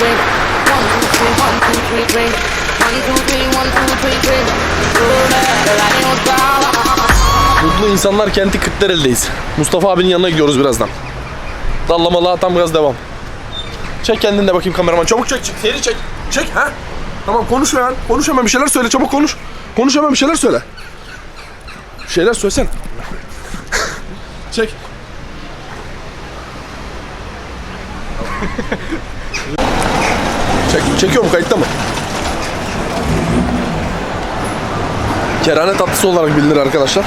drink. One, two, three, one. Mutlu insanlar kenti Kırklareli'deyiz. Mustafa abinin yanına gidiyoruz birazdan. Dallamalı tam gaz devam. Çek kendin de bakayım kameraman. Çabuk çek, çek. Seri çek. Çek ha. Tamam konuş hemen. Konuş hemen bir şeyler söyle. Çabuk konuş. Konuş hemen bir şeyler söyle. Bir şeyler söylesen. çek. Çek, çekiyor mu? Kayıtta mı? Kerane tatlısı olarak bilinir arkadaşlar.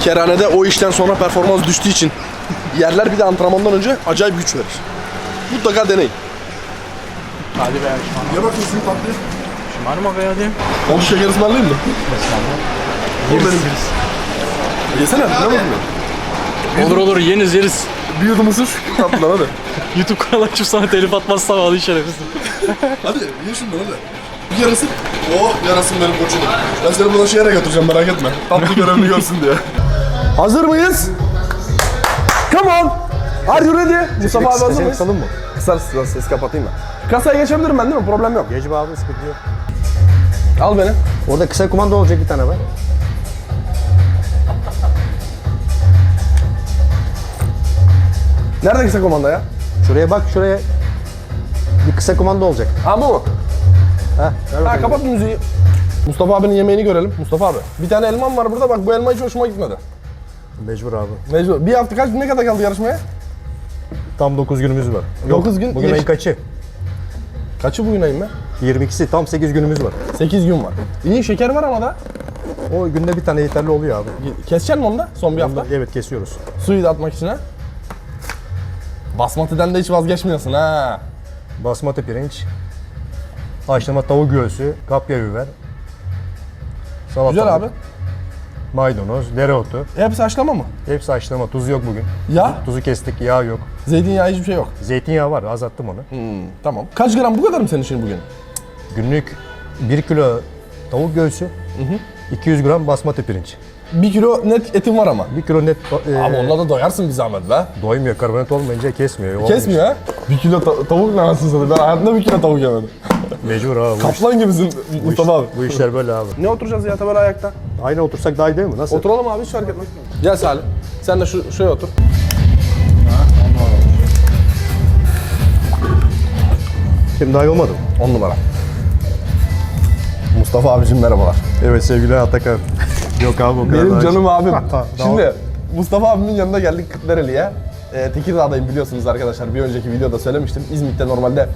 Kerhanede o işten sonra performans düştüğü için yerler bir de antrenmandan önce acayip güç verir. Mutlaka deneyin. Hadi be şımarma. Ye bakayım şu tatlıyı. Şımarma be hadi. Onu şeker ısmarlayayım mı? O benim. Yesene. Ne bakıyorsun? Olur olur yeniz yeriz. Bir yudum ısır. Tatlıdan hadi. YouTube kanalı açıp sana telif atmazsam alayım şerefsiz. Hadi ye şundan hadi. Bir yarısı. Oh yarasın benim koçum. Ben seni buradan şehre götüreceğim merak etme. Tatlı görevini görsün diye. Hazır mıyız? Come on. Are you ready? Mustafa abi hazır mıyız? mı? Kısar ses, ses kapatayım ben. Kasaya geçebilirim ben değil mi? Problem yok. Geç abi sıkıntı yok. Al beni. Orada kısa kumanda olacak bir tane be. Nerede kısa komanda ya? Şuraya bak şuraya. Bir kısa kumanda olacak. Ha bu mu? Heh, Ha kapat müziği. Mustafa abinin yemeğini görelim. Mustafa abi. Bir tane elmam var burada. Bak bu elma hiç hoşuma gitmedi. Mecbur abi. Mecbur. Bir hafta kaç ne kadar kaldı yarışmaya? Tam 9 günümüz var. Dokuz gün Bugün geç- ayın kaçı? Kaçı bugün ayın be? 22'si tam 8 günümüz var. 8 gün var. İyi şeker var ama da. O günde bir tane yeterli oluyor abi. Keseceksin mi onu da son bir hafta? Evet kesiyoruz. Suyu da atmak için ha. Basmati'den de hiç vazgeçmiyorsun ha. Basmati pirinç. Haşlama tavuk göğsü, kapya biber. Salatalık, Güzel abi. Maydanoz, dereotu. Hepsi haşlama mı? Hepsi haşlama. Tuz yok bugün. Ya? Tuzu kestik, yağ yok. Zeytinyağı hiçbir şey yok. Zeytinyağı var, azalttım onu. Tamam. Kaç gram bu kadar mı senin için bugün? Günlük 1 kilo tavuk göğsü, 200 gram basmati pirinç. 1 kilo net etin var ama. 1 kilo net e, Ama onunla da doyarsın bir zahmet be. doymuyor. Karbonat olmayınca kesmiyor. olmuyor. Kesmiyor ha. 1 kilo ta- tavuk ne anasını satayım. Ben hayatımda 1 kilo tavuk yemedim. Mecbur abi. Bu, iş- Kaplan gibisin Mustafa abi. bu işler böyle abi. Ne oturacağız ya böyle ayakta? Aynı otursak daha iyi değil mi? Nasıl? Oturalım abi hiç fark etmez. Gel Salim. Sen de şu şuraya otur. Şimdi daha iyi olmadı mı? 10 numara. Mustafa abicim merhabalar. Evet sevgili Atakan. Yok abi o kadar Benim daha- canım abim. Tamam. Şimdi Mustafa abimin yanına geldik Kırklareli'ye. Ee, Tekirdağ'dayım biliyorsunuz arkadaşlar. Bir önceki videoda söylemiştim. İzmit'te normalde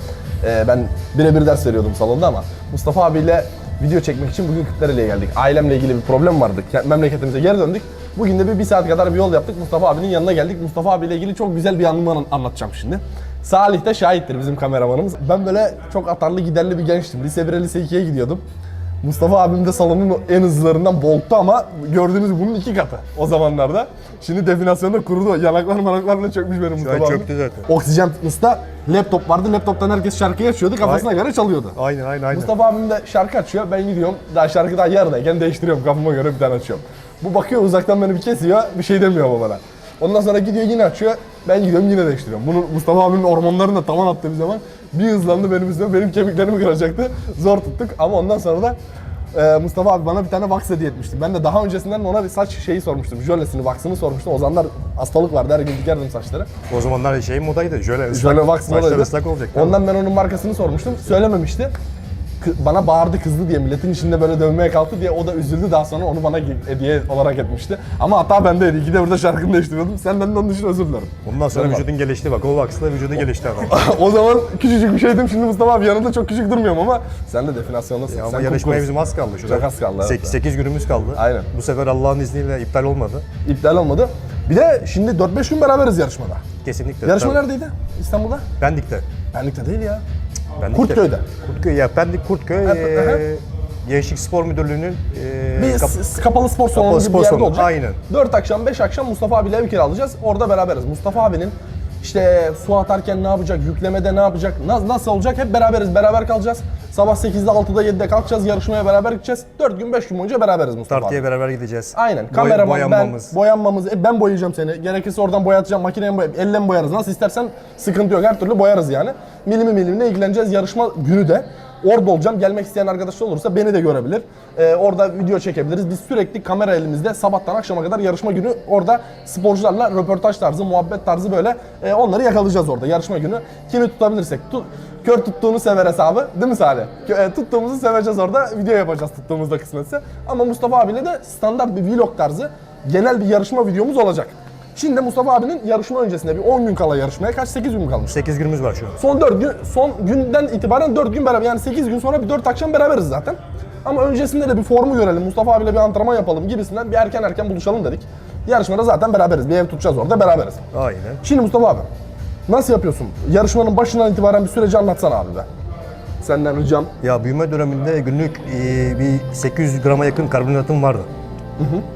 e, ben birebir ders veriyordum salonda ama Mustafa abiyle video çekmek için bugün Kırklareli'ye geldik. Ailemle ilgili bir problem vardı. Ke- Memleketimize geri döndük. Bugün de bir, bir saat kadar bir yol yaptık. Mustafa abinin yanına geldik. Mustafa abiyle ilgili çok güzel bir anımı an- anlatacağım şimdi. Salih de şahittir bizim kameramanımız. Ben böyle çok atarlı giderli bir gençtim. Lise 1'e lise 2'ye gidiyordum. Mustafa abim de salonun en hızlılarından bolttu ama gördüğünüz bunun iki katı o zamanlarda. Şimdi definasyonda kurudu. Yanaklar manaklarla çökmüş benim Mustafa abim. çöktü zaten. Oksijen fitness'ta laptop vardı. Laptoptan herkes şarkıyı açıyordu. Kafasına göre çalıyordu. Aynen aynen aynen. Mustafa abim de şarkı açıyor. Ben gidiyorum. Daha şarkı daha yarıdayken değiştiriyorum. Kafama göre bir tane açıyorum. Bu bakıyor uzaktan beni bir kesiyor. Bir şey demiyor ama bana. Ondan sonra gidiyor yine açıyor. Ben gidiyorum yine değiştiriyorum. Bunu Mustafa abinin ormanlarını da tavan attığı bir zaman bir hızlandı benim üstüme. Benim kemiklerimi kıracaktı. Zor tuttuk. Ama ondan sonra da e, Mustafa abi bana bir tane wax hediye etmişti. Ben de daha öncesinden ona bir saç şeyi sormuştum. Jölesini, wax'ını sormuştum. O zamanlar hastalık vardı. Her gün dikerdim saçları. O zamanlar şey modaydı. Jöle ıslak. Şöyle wax modaydı. ıslak olacak. Ondan ben onun markasını sormuştum. Söylememişti. Bana bağırdı kızdı diye milletin içinde böyle dövmeye kalktı diye o da üzüldü daha sonra onu bana hediye olarak etmişti. Ama hata bendeydi. İki de burada şarkını değiştiriyordum. Senden de onun için özür dilerim. Ondan sonra Vallahi. vücudun gelişti bak. O vaksla vücudu gelişti adam. o zaman küçücük bir şeydim. Şimdi Mustafa abi yanında çok küçük durmuyorum ama sen de definasyondasın. Ama sen yarışmaya bizim az kaldı. Şurada. Çok az kaldı, evet. 8, günümüz kaldı. Aynen. Bu sefer Allah'ın izniyle iptal olmadı. İptal olmadı. Bir de şimdi 4-5 gün beraberiz yarışmada. Kesinlikle. Yarışma Tabii. neredeydi? İstanbul'da? Pendik'te. Benlikte değil ya. Pendik'te. Kurtköy'de. Kurtköy ya Pendik Kurtköy Ha, eee, aha. Gençlik Spor Müdürlüğü'nün eee, Bir kap- s- kapalı spor salonu Kapalı gibi spor bir yerde salonu, olacak. aynen. 4 akşam 5 akşam Mustafa abiyle ev kiralayacağız. Orada beraberiz. Mustafa abinin işte su atarken ne yapacak, yüklemede ne yapacak, na- nasıl olacak hep beraberiz, beraber kalacağız. Sabah 8'de, 6'da, 7'de kalkacağız, yarışmaya beraber gideceğiz. 4 gün, 5 gün boyunca beraberiz Mustafa Tartıya abi. beraber gideceğiz. Aynen. Boy- Kameraman boyanmamız. ben, boyanmamız. E, ben boyayacağım seni. Gerekirse oradan boyatacağım, makineye boyayayım, elle mi boyarız? Nasıl istersen sıkıntı yok. Her türlü boyarız yani. Milimi milimine ilgileneceğiz. Yarışma günü de orada olacağım. Gelmek isteyen arkadaşlar olursa beni de görebilir. E, orada video çekebiliriz. Biz sürekli kamera elimizde sabahtan akşama kadar yarışma günü orada sporcularla röportaj tarzı, muhabbet tarzı böyle e, onları yakalayacağız orada yarışma günü. Kimi tutabilirsek. Tu- Kör tuttuğunu sever hesabı. Değil mi Salih? E, tuttuğumuzu seveceğiz orada. Video yapacağız tuttuğumuzda kısmetse. Ama Mustafa abiyle de standart bir vlog tarzı genel bir yarışma videomuz olacak. Şimdi Mustafa abinin yarışma öncesinde bir 10 gün kala yarışmaya kaç 8 gün kalmış? 8 günümüz var şu an. Son 4 gün son günden itibaren 4 gün beraber yani 8 gün sonra bir 4 akşam beraberiz zaten. Ama öncesinde de bir formu görelim. Mustafa abiyle bir antrenman yapalım gibisinden bir erken erken buluşalım dedik. Yarışmada zaten beraberiz. Bir ev tutacağız orada beraberiz. Aynen. Şimdi Mustafa abi nasıl yapıyorsun? Yarışmanın başından itibaren bir süreci anlatsana abi be. Senden ricam. Ya büyüme döneminde günlük e, bir 800 grama yakın karbonhidratım vardı.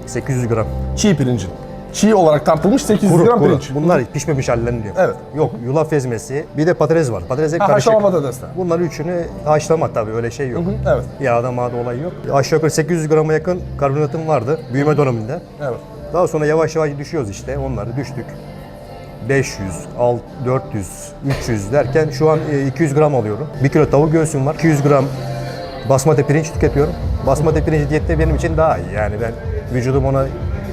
800 gram. Çiğ pirincin. Çiğ olarak tartılmış 800 Kuru, gram kuru. pirinç. Bunlar pişmemiş hallerini diyor. Evet. Yok yulaf ezmesi. Bir de patates var. Patates hep Ha, karışık. haşlama patates de. Bunların üçünü haşlamak tabii öyle şey yok. Evet. Yağda mağda olay yok. Aşağı yukarı 800 grama yakın karbonhidratım vardı büyüme döneminde. Evet. Daha sonra yavaş yavaş düşüyoruz işte. Onları düştük. 500, 6, 400, 300 derken şu an e, 200 gram alıyorum. 1 kilo tavuk göğsüm var. 200 gram basmati pirinç tüketiyorum. Basmati pirinç diyette benim için daha iyi. Yani ben vücudum ona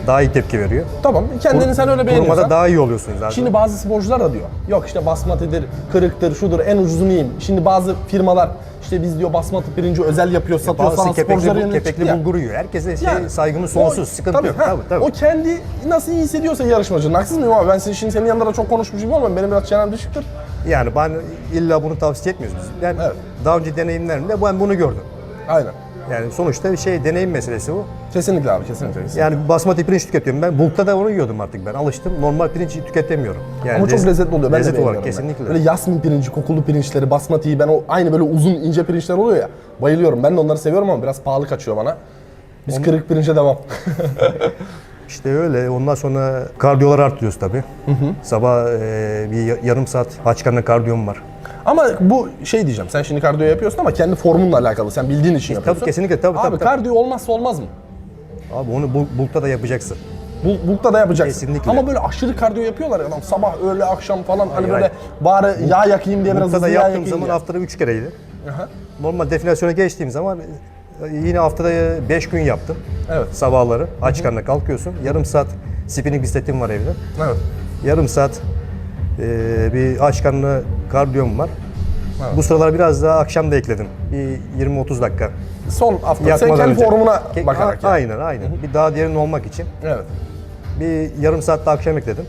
daha iyi tepki veriyor. Tamam kendini sen öyle beğeniyorsan. Kurumada daha iyi oluyorsun zaten. Şimdi bazı sporcular da diyor. Yok işte basmatidir, kırıktır, şudur en ucuzunu yiyeyim. Şimdi bazı firmalar işte biz diyor basmati pirinci özel yapıyor, satıyor Bazısı falan kepekli, sporculara yönelik kepekli ya. bulgur yiyor. Herkese şey, Yani saygımız sonsuz. o- sıkıntı tabii, yok. ha, Tabii, tabii. O kendi nasıl iyi hissediyorsa yarışmacı. Haksız mıyım abi? Ben senin- şimdi senin yanında da çok konuşmuş gibi olmayayım. Benim biraz çenem düşüktür. Yani ben illa bunu tavsiye etmiyoruz biz. Ben Evet. daha önce deneyimlerimde ben bunu gördüm. Aynen. Yani sonuçta bir şey deneyim meselesi bu. Kesinlikle abi kesinlikle. kesinlikle. Yani basmati pirinç tüketiyorum. Ben bulkta da onu yiyordum artık ben. Alıştım. Normal pirinç tüketemiyorum. Yani Ama çok lez- lezzetli oluyor. Ben lezzet de olarak beğeniyorum ben. kesinlikle. Böyle yasmin pirinci, kokulu pirinçleri, basmatiyi ben o aynı böyle uzun ince pirinçler oluyor ya. Bayılıyorum. Ben de onları seviyorum ama biraz pahalı kaçıyor bana. Biz kırık pirince devam. İşte öyle. Ondan sonra kardiyolar artıyoruz tabii. Sabah e, bir ya- yarım saat aç karnına kardiyom var. Ama bu şey diyeceğim. Sen şimdi kardiyo yapıyorsun ama kendi formunla alakalı. Sen bildiğin için yapıyorsun. kesinlikle, tabii, Abi tabii, tabii. kardiyo olmazsa olmaz mı? Abi onu bul- bulkta da yapacaksın. Bu bulkta da yapacaksın. Kesinlikle. Ama böyle aşırı kardiyo yapıyorlar ya adam sabah, öğle, akşam falan hani böyle bari yağ yakayım diye biraz Bulkta hızlı da yağ yaptığım yakayım zaman diye. haftada 3 kereydi. Aha. Normal definasyona geçtiğim zaman e, yine haftada 5 gün yaptım. Evet. Sabahları aç karnına kalkıyorsun. Yarım saat spinning bisikletim var evde. Evet. Yarım saat e, bir karnına kardiyom var. Evet. Bu sıralar biraz daha akşam da ekledim. Bir 20-30 dakika. Son hafta sen kendi önce. formuna Ke- bakarak A- yani. Aynen aynen. Bir daha derin olmak için. Evet. Bir yarım saat de akşam ekledim.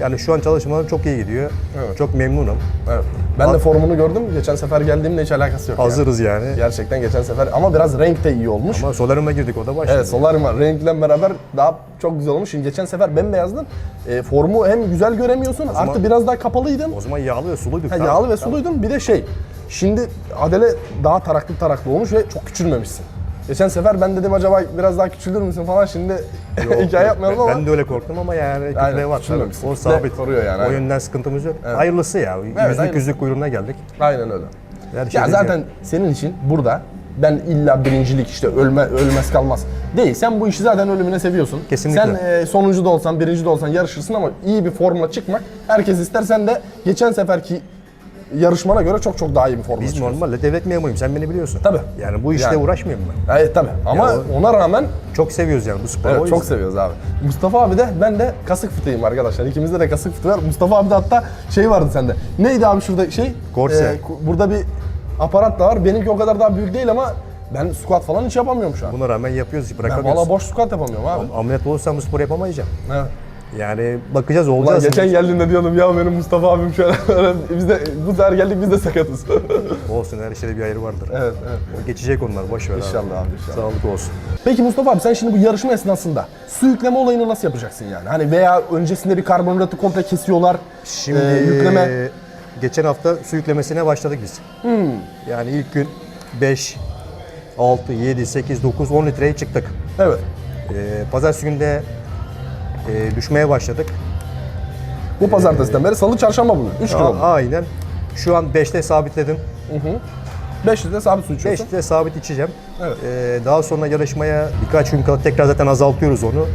Yani şu an çalışmalarım çok iyi gidiyor. Evet. Çok memnunum. Evet. Ben de formunu gördüm. Geçen sefer geldiğimde hiç alakası yok. yani. Hazırız yani. Gerçekten geçen sefer ama biraz renk de iyi olmuş. Ama solaryuma girdik o da başladı. Evet Solaryum var. Renkle beraber daha çok güzel olmuş. Şimdi geçen sefer bembeyazdım. E, formu hem güzel göremiyorsun artı biraz daha kapalıydın. O zaman yağlı ve suluyduk. Ha, yağlı ve suluydun. Bir de şey. Şimdi Adele daha taraklı taraklı olmuş ve çok küçülmemişsin. Geçen sefer ben dedim acaba biraz daha küçülür müsün falan şimdi hikaye yapmayalım ben, ama. ben de öyle korktum ama yani kütle var. küçülmemişsin. O sabit. koruyor yani, O aynen. yönden sıkıntımız yok. Hayırlısı ya. yüzlük aynen. yüzlük kuyruğuna geldik. Aynen öyle. Her şey Ya güzel. zaten senin için burada ben illa birincilik işte ölme ölmez kalmaz. Değil. Sen bu işi zaten ölümüne seviyorsun. Kesinlikle. Sen e, sonuncu da olsan, birinci de olsan yarışırsın ama iyi bir formla çıkmak herkes ister. Sen de geçen seferki yarışmana göre çok çok daha iyi bir formla Biz çıkıyorsun. normalde devlet memuruyum. Sen beni biliyorsun. Tabii. Yani bu işle Yani. uğraşmıyorum ben. Evet tabii ama Ya ona rağmen Çok seviyoruz yani bu sporu. Evet çok seviyoruz abi. Mustafa abi de ben de kasık fıtığıyım arkadaşlar. İkimizde de kasık fıtığı var. Mustafa abi de hatta şey vardı sende. Neydi abi şurada şey? Korse. ku- burada bir aparat da var. Benimki o kadar daha büyük değil ama ben squat falan hiç yapamıyorum şu an. Buna rağmen yapıyoruz. Ben Bırakamıyoruz. valla boş squat yapamıyorum abi. Ameliyat olursam bu sporu yapamayacağım. Evet. Yani bakacağız Ulan olacağız. geçen geldiğinde diyordum ya benim Mustafa abim şöyle biz de bu sefer geldik biz de sakatız. Olsun her şeyde bir ayrı vardır. evet evet. Geçecek onlar boş ver abi. İnşallah abi inşallah. Sağlık olsun. Peki Mustafa abi sen şimdi bu yarışma esnasında su yükleme olayını nasıl yapacaksın yani? Hani veya öncesinde bir karbonhidratı komple kesiyorlar. Şimdi e, yükleme geçen hafta su yüklemesine başladık biz. Hmm. Yani ilk gün 5, 6, 7, 8, 9, 10 litreye çıktık. Evet. Ee, pazartesi günde e, düşmeye başladık. Bu pazartesiden beri salı çarşamba bugün. 3 gün A- oldu. aynen. Şu an 5'te sabitledim. 5 litre sabit su içiyorsun. 5'te sabit içeceğim. Evet. Ee, daha sonra yarışmaya birkaç gün kala tekrar zaten azaltıyoruz onu.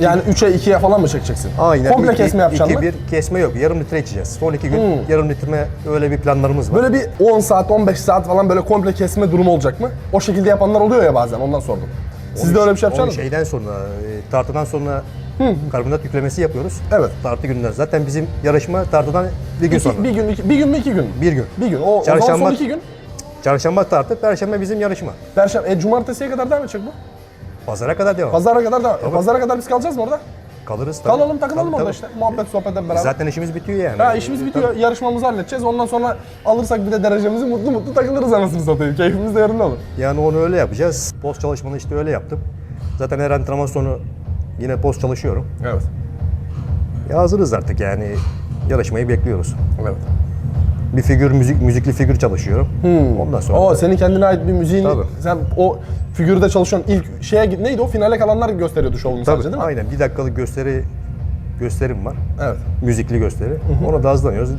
Yani 3'e 2'ye falan mı çekeceksin? Aynen. Komple İki- kesme yapacaksın iki, mı? bir kesme yok. Yarım litre içeceğiz. Son iki gün Hmm. yarım litre öyle bir planlarımız var. Böyle bir 10 saat 15 saat falan böyle komple kesme durumu olacak mı? O şekilde yapanlar oluyor ya bazen ondan sordum. Siz de öyle bir şey yapacaksınız mı? şeyden sonra, e, tartıdan sonra karbonhidrat yüklemesi yapıyoruz. Evet. Tartı günler. Zaten bizim yarışma tartıdan bir gün sonra. İki, bir gün, iki, bir gün mü iki gün? Bir gün. Bir gün. O, o zaman Çarşamba- son iki gün. Çarşamba tartı, perşembe bizim yarışma. Perşembe, e, cumartesiye kadar devam edecek bu. Pazara kadar devam. Pazara kadar da, e, pazara kadar biz kalacağız mı orada? Kalırız tabii. Kalalım takılalım Tabii, orada tabii. işte. Muhabbet sohbet hep beraber. Zaten işimiz bitiyor yani. Ha işimiz bitiyor. Yarışmamızı halledeceğiz. Ondan sonra alırsak bir de derecemizi mutlu mutlu takılırız anasını satayım. Keyfimiz de yerinde olur. Yani onu öyle yapacağız. Post çalışmanı işte öyle yaptım. Zaten her antrenman sonu yine post çalışıyorum. Evet. Ya hazırız artık yani. Yarışmayı bekliyoruz. Evet. Bir figür, müzik, müzikli figür çalışıyorum. Ondan sonra O senin kendine ait bir müziğin. Tabii. Sen o figürde çalışıyorsun. ilk şeye git. Neydi o? Finale kalanlar gösteriyordu şovunu Tabii, sadece değil mi? aynen bir dakikalık gösteri gösterim var. Evet. Müzikli gösteri. Onu da hızlanıyoruz.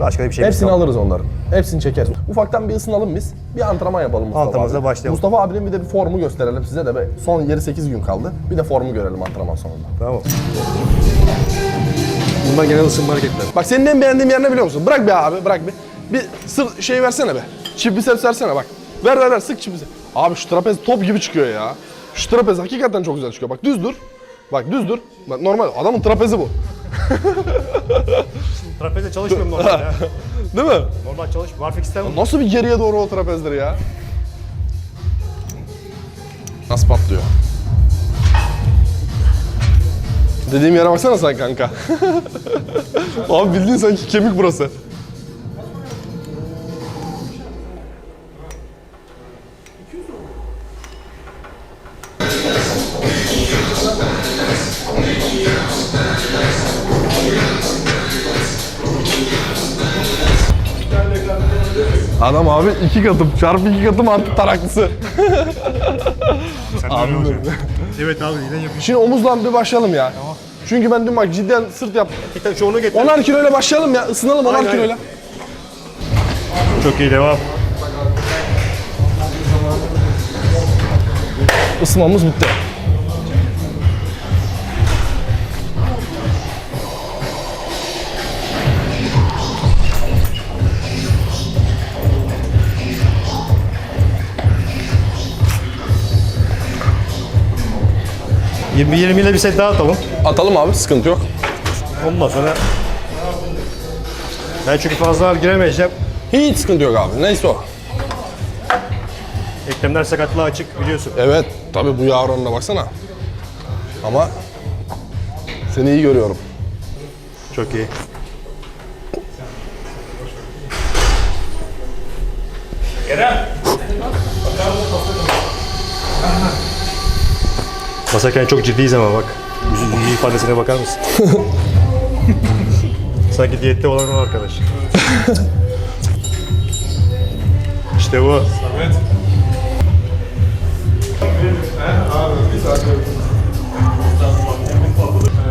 Başka da bir şey Hepsini alırız onların. Hepsini çekeriz. Ufaktan bir ısınalım biz. Bir antrenman yapalım Mustafa Antrenmanımıza abi. başlayalım. Mustafa abinin bir de bir formu gösterelim size de. Son yeri 8 gün kaldı. Bir de formu görelim antrenman sonunda. Tamam. Bunlar genel ısınma hareketleri. Bak senin en beğendiğim yer ne biliyor musun? Bırak be abi, bırak bir. Bir sır şey versene be. Çift biceps versene bak. Ver ver ver sık biceps. Abi şu trapez top gibi çıkıyor ya. Şu trapez hakikaten çok güzel çıkıyor. Bak düz dur. Bak düz dur. Bak normal adamın trapezi bu. Trapezde çalışmıyorum normal ya. Değil mi? Normal çalış. Barfix istemem. Nasıl bir geriye doğru o trapezdir ya? Nasıl patlıyor? Dediğim yere baksana sen kanka. Abi bildiğin sanki kemik burası. Adam abi iki katım, çarpı iki katım artı taraklısı. abi Evet abi yine yapayım. Şimdi omuzla bir başlayalım ya. Çünkü ben dün bak cidden sırt yaptım. Onu getir. 10'ar kiloyla başlayalım ya. Isınalım 10'ar Aynen, kiloyla. Çok iyi devam. Isınmamız bitti. Yirmi 20 ile bir set daha atalım. Atalım abi sıkıntı yok. Ondan sonra ben çünkü fazla ağır giremeyeceğim. Hiç sıkıntı yok abi. Neyse o. Eklemler sakatlığa açık biliyorsun. Evet tabii bu yağ oranına baksana. Ama seni iyi görüyorum. Çok iyi. Basarken çok ciddiyiz ama bak. Yüzün yüzü ifadesine bakar mısın? Sanki diyette olan o arkadaş. işte bu.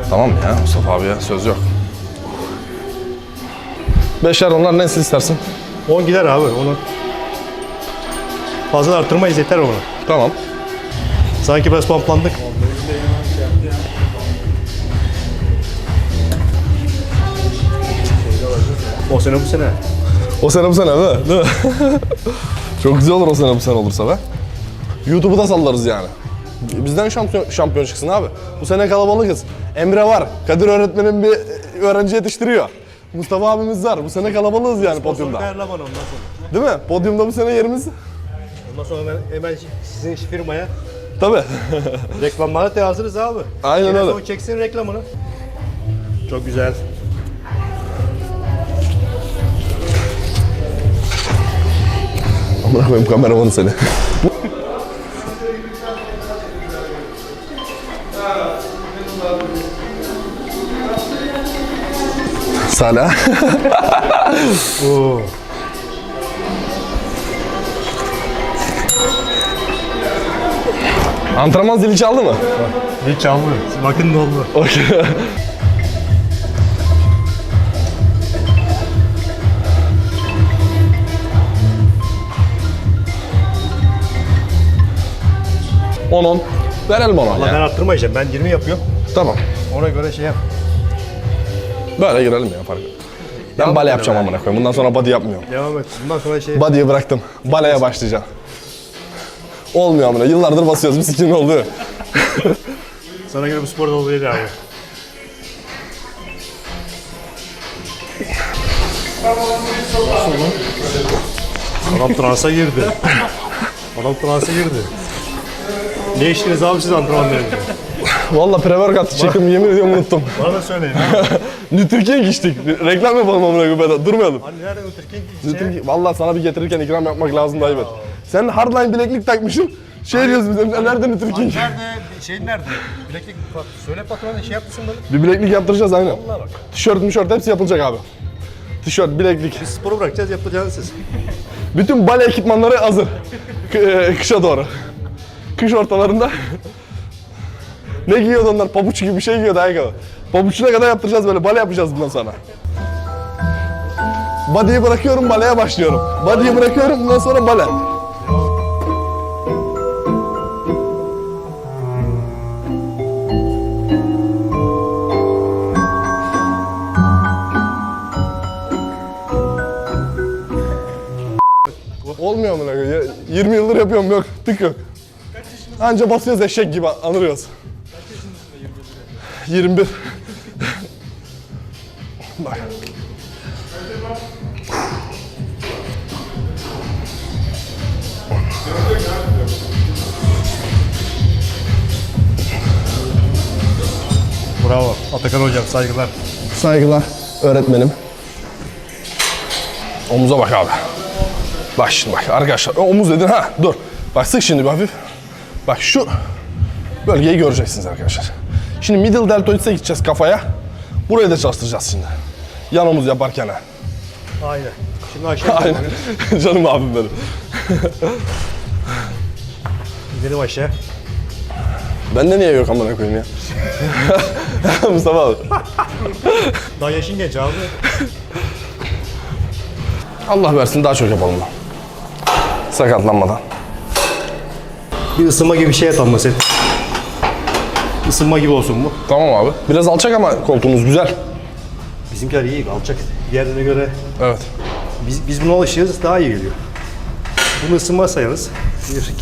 Tamam ya Mustafa abiye söz yok. Beşer onlar ne istersin? 10 gider abi onu. Fazla arttırmayız yeter onu. Tamam. Sanki biraz pamplandık. O sene bu sene. O sene bu sene değil mi? Değil mi? Çok güzel olur o sene bu sene olursa be. YouTube'u da sallarız yani. Bizden şampiyon, şampiyon çıksın abi. Bu sene kalabalıkız. Emre var. Kadir öğretmenim bir öğrenci yetiştiriyor. Mustafa abimiz var. Bu sene kalabalığız yani podyumda. Ayarlaman ondan sonra. Değil mi? Podyumda bu sene yerimiz. Ondan sonra ben hemen sizin firmaya Tabii. reklamlara da hazırız abi. Aynen Yine öyle. son çeksin reklamını. Çok güzel. Amına koyayım kameramanı seni. Sana. Oo. Antrenman zili çaldı mı? Hiç çalmıyor. Bakın ne oldu. Okey. 10-10. Verelim ona Ben ya. arttırmayacağım. Ben 20 yapıyorum. Tamam. Ona göre şey yap. Böyle girelim ya fark etmez. Ben bale yapacağım amına koyayım. Bundan sonra body yapmıyorum. Devam et. Bundan sonra şey... Body'yi bıraktım. Baleye başlayacağım. Olmuyor amına. Yıllardır basıyoruz. Bir sikin oldu. Sana göre bu spor da olabilir abi. Adam transa girdi. Adam transa girdi. Ne içtiniz abi siz antrenman verince? Valla pre-workout çektim yemin ediyorum unuttum. Bana da söyleyin. ha. Nütrking içtik. Reklam yapalım amına koyayım. böyle. Durmayalım. Hani nerede? Şey, Nütrking. Valla sana bir getirirken ikram yapmak lazım da evet. Sen hardline bileklik takmışsın. Şey diyoruz biz de, nerede Nütrking? nerede? Şey nerede? Bileklik bak, söyle patrona şey yapmışsın böyle. Bir bileklik yaptıracağız aynen. Vallahi bak. Tişört, mişört hepsi yapılacak abi. Tişört, bileklik. Sporu bırakacağız yapacağınız siz. Bütün bale ekipmanları hazır. K- e, kışa doğru. Kış ortalarında. ne giyiyordu onlar? Pabuç gibi bir şey giyiyordu ayakkabı. Pabuçuna kadar yaptıracağız böyle. Bale yapacağız bundan sonra. Body'yi bırakıyorum, baleye başlıyorum. Body'yi bırakıyorum, bundan sonra bale. Olmuyor mu? lan? Ya- 20 yıldır yapıyorum yok. Tık yok. Anca basıyoruz eşek gibi anırıyoruz. 21. Bak. Bravo. Atakan hocam saygılar. Saygılar öğretmenim. Omuza bak abi. Bak şimdi bak arkadaşlar omuz dedin ha dur. Bak sık şimdi bir hafif. Bak şu bölgeyi göreceksiniz arkadaşlar. Şimdi middle deltoids'e gideceğiz kafaya. Burayı da çalıştıracağız şimdi. Yan omuz yaparken ha. Aynen. Şimdi aşağı Aynen. Canım abim benim. Gidelim aşağı. Bende niye yok amına koyayım ya? Mustafa abi. Daha yaşın genç abi. Allah versin daha çok yapalım. lan. Sakatlanmadan. Bir ısınma gibi bir şey yapalım Maset. Isınma gibi olsun bu. Tamam abi. Biraz alçak ama koltuğumuz güzel. Bizimkiler iyi, alçak. Diğerlerine göre Evet. biz, biz buna alışıyoruz, daha iyi geliyor. Bunu ısınma sayarız. 1, 2, 3.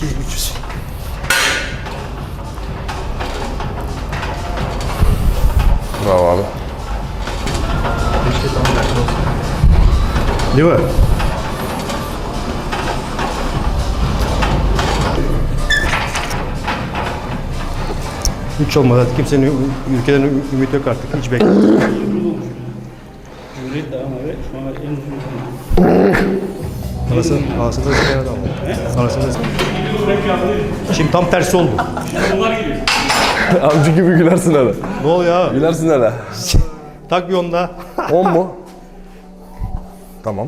Bravo abi. Değil mi? Hiç olmadı. Kimsenin ü- ülkeden ümit yok artık. Hiç bekle. Cumhuriyet devam evet. Şu an en uzun Anasını, anasını da sıkan adam. Anasını da sıkan. Şimdi tam tersi oldu. Amcı gibi gülersin hele. Ne oluyor abi? Gülersin hele. Tak bir onda. 10 mu? Tamam.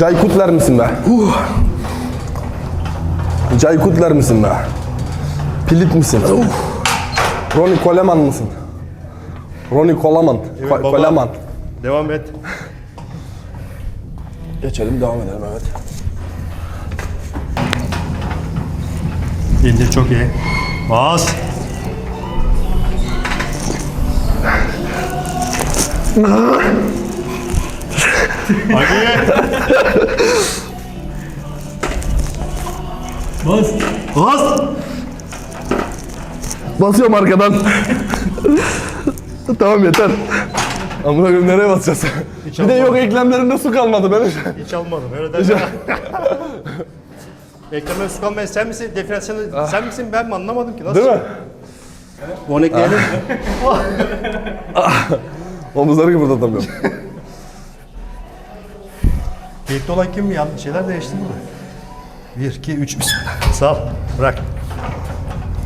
Caykutler misin be? Uh. Caykutler misin be? Pilit misin? Uh. Ronnie Coleman mısın? Ronnie Coleman. Evet, Ko- baba. Coleman. Devam et. Geçelim devam edelim evet. İndir çok iyi. Bas. Hadi. Bas. Bas. Basıyorum arkadan. tamam yeter. Amına koyayım nereye basacağız? bir de yok eklemlerinde su kalmadı benim. Hiç almadım. Öyle deme. Ekrem'e su kalmayan sen misin? Definasyonu sen misin? Ben mi anlamadım ki. Nasıl? Değil mi? Onu ekleyelim. Omuzları kıpırdatamıyorum. Keyifli olan kim? Yan şeyler değişti mi? 1, 2, 3. Sağ ol. Bırak.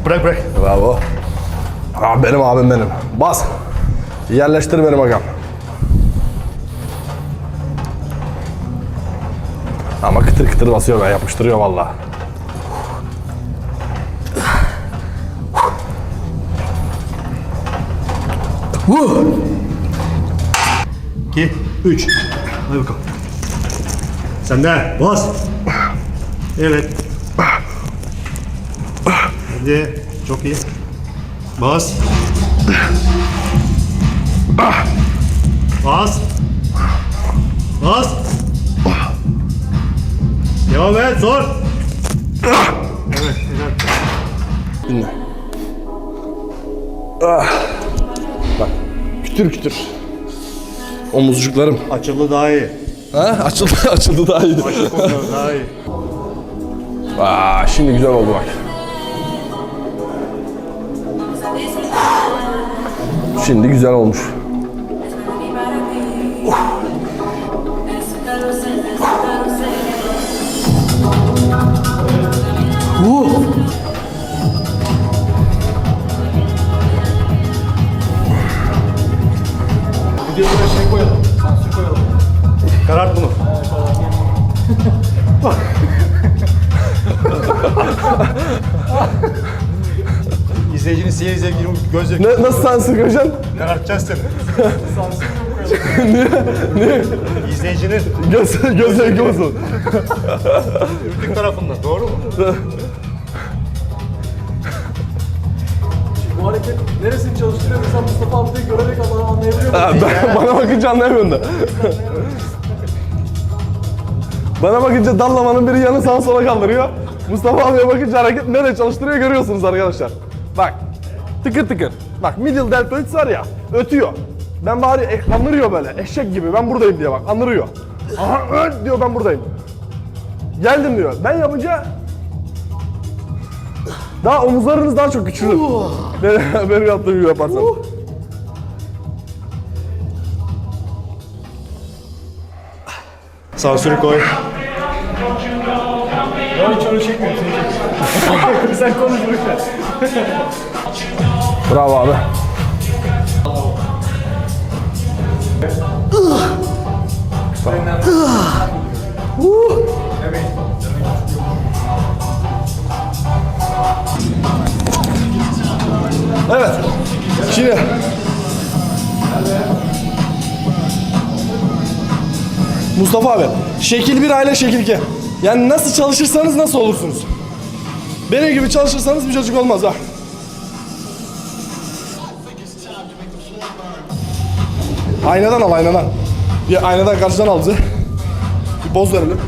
Bırak bırak. Bravo. Aa, benim abim benim. Bas. Yerleştir benim agam. Ama kıtır kıtır basıyor be, yapıştırıyor vallahi. 2, 3. Hadi bakalım. Sen de bas. Evet. Hadi. Çok iyi. Bas. Bas. Bas. Devam et. Zor. Evet. Güzel. Dinle. Ah. Bak. Kütür kütür. Omuzcuklarım. Açıldı daha iyi. Ha? Açıldı, açıldı daha iyi. Daha. Aa, şimdi güzel oldu bak. Şimdi güzel olmuş. Gözle Ne, nasıl sansür göreceksin? karartacağız seni. niye? Niye? İzleyicinin Göz, göz zevki olsun. ürkük tarafından. Doğru mu? Bu hareket neresini çalıştırıyor mesela Mustafa abiyi görerek adamı anlayabiliyor Ha, ben, bana bakınca anlayamıyorum da. bana bakınca dallamanın biri yanı sağa sola kaldırıyor. Mustafa abiye bakınca hareket nereye çalıştırıyor görüyorsunuz arkadaşlar. Bak tıkır tıkır. Bak middle deltoids var ya ötüyor. Ben bari e, anırıyor böyle eşek gibi ben buradayım diye bak anırıyor. Aha öt diyor ben buradayım. Geldim diyor. Ben yapınca daha omuzlarınız daha çok küçülür. benim, benim yaptığım gibi yaparsanız. Sansürü koy. Bravo abi. Evet. Şimdi Mustafa abi, şekil bir aile şekil iki. Yani nasıl çalışırsanız nasıl olursunuz. Benim gibi çalışırsanız bir çocuk olmaz ha. Aynadan al aynadan. Bir aynadan karşıdan al bizi. Bir poz verelim.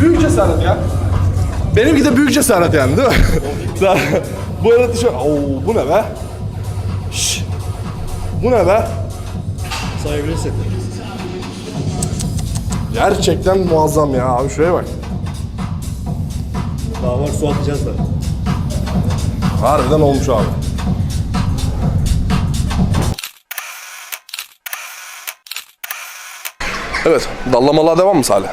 Büyük cesaret ya. Benimki de büyük cesaret yani değil mi? Bu arada tişört... Oo, bu ne be? Bu ne be? Sayabilirsin. Gerçekten muazzam ya abi şuraya bak. Daha var su atacağız da. Harbiden olmuş abi. Evet, dallamalığa devam mı Salih?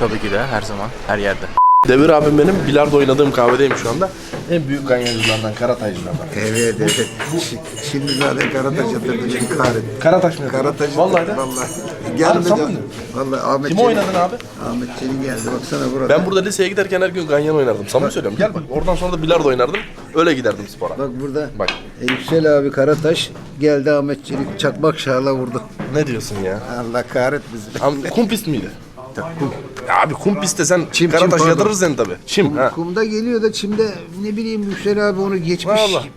Tabii ki de her zaman her yerde. Devir abim benim, bilardo oynadığım kahvedeyim şu anda. En büyük ganyancılardan, karataycılardan. Evet evet. Şi- Şimdi zaten Karataş yatırdı beni kahretsin. Karataş mı? Karataş Vallahi de. Vallahi. Abi Gelmedi. sen mi? Vallahi Ahmet Çelik- oynadın abi? Ahmet Çelik geldi baksana burada. Ben burada liseye giderken her gün ganyan oynardım. Samimi söylüyorum. Gel bak, oradan sonra da bilardo oynardım. Öyle giderdim spora. Bak burada. Bak. E, Yüksel abi Karataş geldi Ahmet Çelik çakmak şahla vurdu. Ne diyorsun ya? Allah kahretmesin. Am- kumpist miydi? Ya abi kumpiste sen Çim, karataş çim, yatırır seni tabii. Çim ha. Kumda geliyor da çimde ne bileyim Yüksel abi onu geçmiş. Vallahi.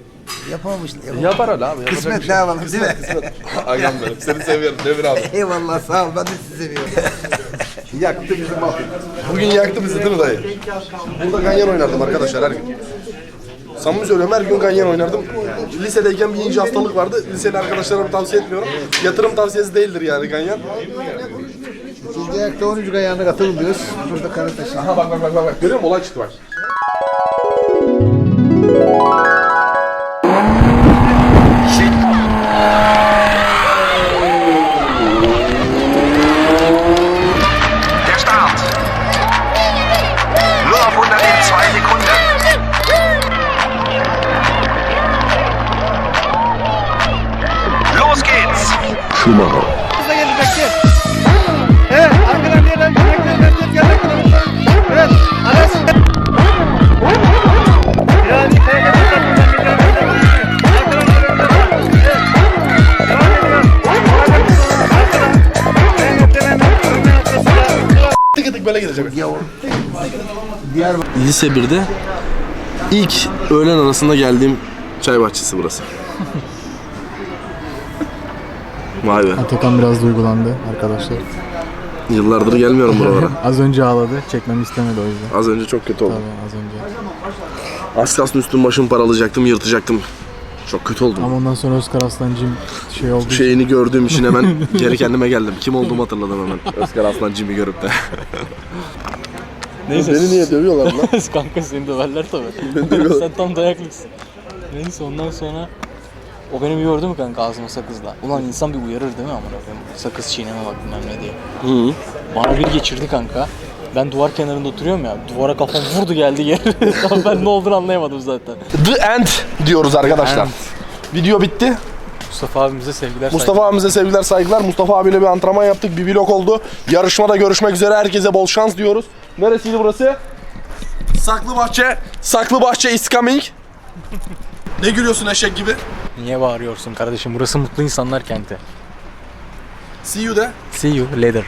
Yapamamış. yapamamış. Yapar öyle abi. Kısmet şey yapalım değil mi? Agam benim. Seni seviyorum Devir abi. Eyvallah sağ ol ben de sizi seviyorum. Yaktı bizi mahvetti. Bugün yaktı bizi değil mi dayı? Burada ganyan oynardım arkadaşlar her gün. Samimi söylüyorum her gün ganyan oynardım. Lisedeyken bir ince hastalık vardı. Liseli arkadaşlarıma tavsiye etmiyorum. Yatırım tavsiyesi değildir yani ganyan. İkinci ayakta 13 ayağına katılmıyoruz. Burada Karataş. Aha bak bak bak bak. Görüyor musun? Olay çıktı bak. Der Lise 1'de ilk öğlen arasında geldiğim çay bahçesi burası. Vay be. Atakan biraz duygulandı arkadaşlar. Yıllardır gelmiyorum buralara. Az önce ağladı. Çekmemi istemedi o yüzden. Az önce çok kötü oldu. Tabii az önce. Az kalsın üstüm başım paralayacaktım, yırtacaktım. Çok kötü oldum. Ama ondan sonra Özkar Aslancığım şey oldu. Şeyini gördüğüm için hemen geri kendime geldim. Kim olduğumu hatırladım hemen. Özkan Aslan Jimmy görüp de. Neyse. Beni niye dövüyorlar lan? Kanka seni döverler tabii. Sen tam dayaklısın. Neyse ondan sonra o beni bir gördü mü kanka ağzıma sakızla. Ulan insan bir uyarır değil mi amına koyayım? Sakız çiğneme bak bilmem ne diye. Hı. Bana bir geçirdi kanka. Ben duvar kenarında oturuyorum ya. Duvara kafam vurdu geldi yere. Ben ne olduğunu anlayamadım zaten. The End diyoruz arkadaşlar. End. Video bitti. Mustafa abimize sevgiler Mustafa abimize sevgiler saygılar. Mustafa abiyle bir antrenman yaptık. Bir vlog oldu. Yarışmada görüşmek üzere. Herkese bol şans diyoruz. Neresiydi burası? Saklı Bahçe. Saklı Bahçe is coming. ne gülüyorsun eşek gibi? Niye bağırıyorsun kardeşim? Burası mutlu insanlar kenti. See you de. See you later.